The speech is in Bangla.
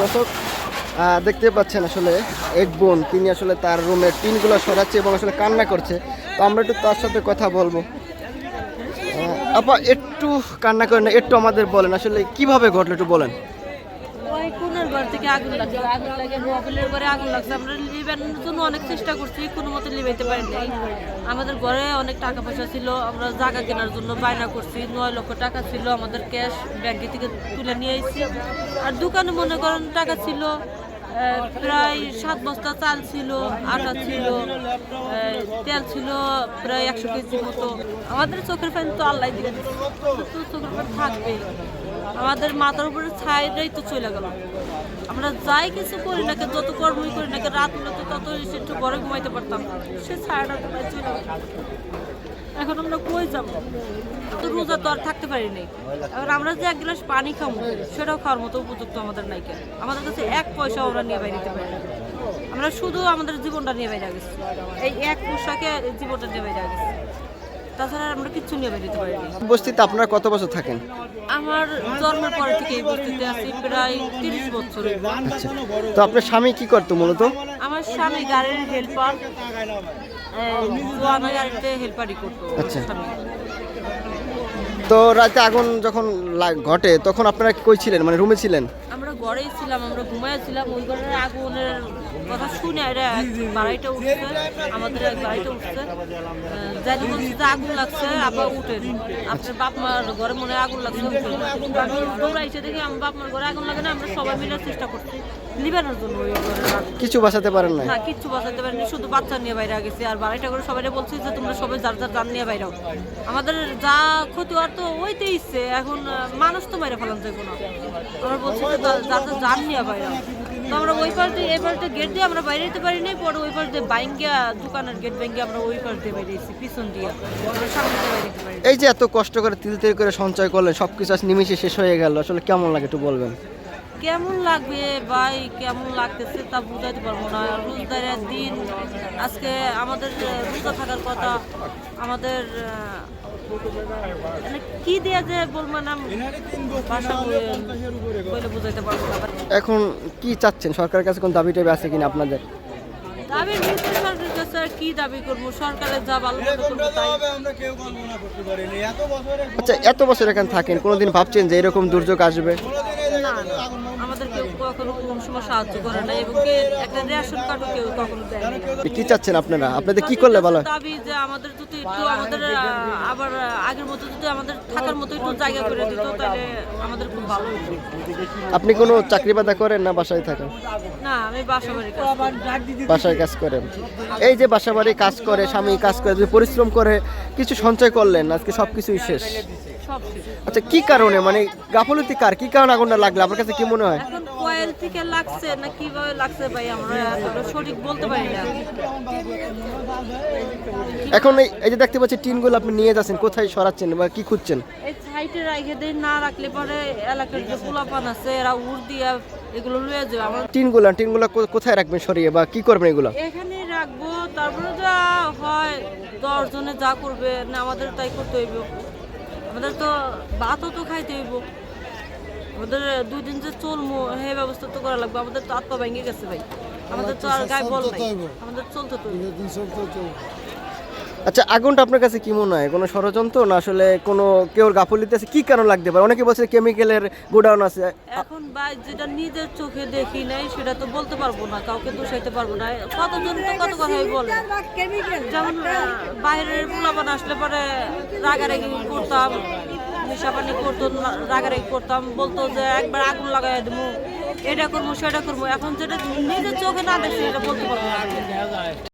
দর্শক দেখতে পাচ্ছেন আসলে এক বোন, তিনি আসলে তার রুমের টিনগুলো সরাচ্ছে এবং আসলে কান্না করছে। তো আমরা একটু তার সাথে কথা বলব। আপা, একটু কান্না করেন একটু আমাদের বলেন, আসলে কীভাবে ঘটলো একটু বলেন। কোনের ঘর থেকে আগুন লাগছে। আগুন লাগে, মোবাইলের ঘরে আগুন লাগছে। আমরা লিবানোর জন্য অনেক চেষ্টা করছি কোনো মতে লিবাইতে পারি নাই। আমাদের ঘরে অনেক টাকা পয়সা ছিল, আমরা জায়গা কেনার জন্য বায়না করছি। নয় লক্ষ টাকা ছিল আমাদের ক্যাশ ব্যাংকে থেকে তুলে নিয়ে এসেছি আর দোকানে মনে করেন টাকা ছিল প্রায় সাত বস্তা চাল ছিল আটা ছিল তেল ছিল প্রায় একশো কেজি মতো। আমাদের চোখের ফ্যান তো আল্লাহ দিয়ে তো চোখের ফ্যান থাকবে আমাদের মাথার উপরে ছাইটাই তো চলে গেল। আমরা যাই কিছু করি না কেন, যত কর্মই করি না কেন, রাত হলে তত একটু ঘরে ঘুমাইতে পারতাম। সে ছায়াটা তো চলে গেল। এখন আমরা কই যাব? তো রোজা তো আর থাকতে পারি নাই। আমরা যে এক গ্লাস পানি খাব সেটাও খাওয়ার মতো উপযুক্ত আমাদের নাই কেন? আমাদের কাছে এক পয়সা আমরা নিয়ে বাইরে দিতে পারি আমরা শুধু আমাদের জীবনটা নিয়ে বাইরে গেছি। এই এক পোশাকে জীবনটা নিয়ে বাইরে গেছি। তাছাড়া আমরা কিচ্ছু নিয়ে বাইরে দিতে পারিনি। বস্তিতে আপনারা কত বছর থাকেন? আমার জন্মের পর থেকে এই বস্তিতে আছি প্রায় তিরিশ বছর। আচ্ছা তো আপনার স্বামী কি করতো মূলত? আমার স্বামী গাড়ির হেল্পার। জোয়ানা গাড়িতে হেল্পারই করতো আচ্ছা। তো রাতে আগুন যখন ঘটে তখন আপনারা কই ছিলেন? মানে রুমে ছিলেন? আমরা ঘরেই ছিলাম আমরা ঘুমাইছিলাম ওই ঘরের আগুনের কথা শুনে এরা এক বাড়াইটা উঠছে আমাদের এক বাড়াইটা উঠছে। জানি বলছি যে আগুন লাগছে আবার উঠে। আপনার বাপ মার ঘরে মনে হয় আগুন লাগছে আমি দৌড়াইছে দেখি আমার বাপ মার ঘরে আগুন লাগে না আমরা সবাই মিলে চেষ্টা করছি লিবানোর জন্য ওই কিছু বাঁচাতে পারেন না না কিচ্ছু বাঁচাতে পারিনি শুধু বাচ্চা নিয়ে বাইরে গেছে। আর বাড়িটা করে সবাই বলছি যে তোমরা সবাই যার যার যান নিয়ে বাইরে আমাদের যা ক্ষতি হওয়ার তো ওইতে ইচ্ছে। এখন মানুষ তো মেরে ফেলান যাব না। আমরা বলছি যে যার যার যান নিয়ে বাইরে। তো আমরা ওই পাশে, এই পাশে গেট দিয়ে আমরা বাইরে যেতে পারি নাই, পরে ওই পাশ দিয়ে বাইঙ্গিয়া দোকানের গেট ভেঙে আমরা ওই পাশ দিয়ে বাইরে এসেছি, পিছন দিয়ে। আমরা সামনে দিয়ে যেতে পারি এই যে এত কষ্ট করে তিল তিল করে সঞ্চয় করলেন, সবকিছু আজ নিমিশে শেষ হয়ে গেল, আসলে কেমন লাগে একটু বলবেন? কেমন লাগবে ভাই? কেমন লাগতেছে তা বুঝাইতে পারব না। রোজদারের দিন আজকে আমাদের রোজা থাকার কথা আমাদের মানে কি দিয়ে যে বলব না বলে- বুঝাইতে পারব না এখন কি চাচ্ছেন? সরকারের কাছে কোন দাবি টাবি আছে কিনা আপনাদের? দাবি সরকারের কাছে কি দাবি করব? সরকারের যা ভালো আচ্ছা এত বছর এখানে থাকেন কোনোদিন ভাবছেন যে এরকম দুর্যোগ আসবে? কখনো কোনো সময় সাহায্য করে না এবং কি একটা রেশন কার্ডও কেউ কখনো দেয় কি চাচ্ছেন আপনারা? আপনাদের কি করলে ভালো? দাবি যে আমাদের যদি একটু আমাদের আবার আগের মতো যদি আমাদের থাকার মতো একটু জায়গা করে দিত তাহলে আমাদের খুব ভালো হতো। আপনি কোনো চাকরি বাদা করেন না বাসায় থাকেন? না আমি বাসা বাড়ি কাজ বাসায় কাজ করেন। এই যে বাসা বাড়ি কাজ করে স্বামী কাজ করে যে পরিশ্রম করে কিছু সঞ্চয় করলেন আজকে সব কিছুই শেষ। আচ্ছা কি কারণে? মানে গাফলতি কার? কি কারণে আগুনটা লাগল? আপনার কাছে কি মনে হয়? কয়েল থেকে লাগছে না কীভাবে লাগছে ভাই? আমরা সঠিক বলতে পারি না। এখন এই যে দেখতে পাচ্ছি টিনগুলো আপনি নিয়ে যাচ্ছেন কোথায় সরাচ্ছেন বা কি খুঁজছেন? এই সাইটে রাখে দিয়ে না রাখলে পরে এলাকার যে পোলাপান আছে এরা উড় দিয়া এগুলো লুয়ে যাবে। আমার টিনগুলো টিনগুলো কোথায় রাখবেন সরিয়ে বা কি করবেন এগুলো? এখানেই রাখব তারপরে যা হয় দশ জনে যা করবে না আমাদের তাই করতে হইব। আমাদের তো ভাতও তো খাইতে হইব। আমাদের দুই দিন যে চলবো হে ব্যবস্থা তো করা লাগবে। আমাদের তো আত্মা ভেঙে গেছে ভাই। আমাদের তো আর গায়ে বল নাই। আমাদের চলতে তো। আচ্ছা আগুনটা আপনার কাছে কি মনে হয়? কোনো ষড়যন্ত্র না আসলে কোনো কেউ গাফলিতে আছে? কি কারণ লাগতে পারে? অনেকে বলছে কেমিক্যালের গোডাউন আছে। এখন ভাই যেটা নিজের চোখে দেখি নাই সেটা তো বলতে পারব না কাউকে দোষাইতে পারব না। কতজন তো কত কথাই বলে। যেমন বাইরের পোলাপান আসলে পরে রাগারাগি করতাম। পানি করতো রাগারাগি করতাম, বলতো যে একবার আগুন লাগাই দেবো এটা করব সেটা করব এখন যেটা নিজের চোখে না দেখছি, এটা বলতে পারব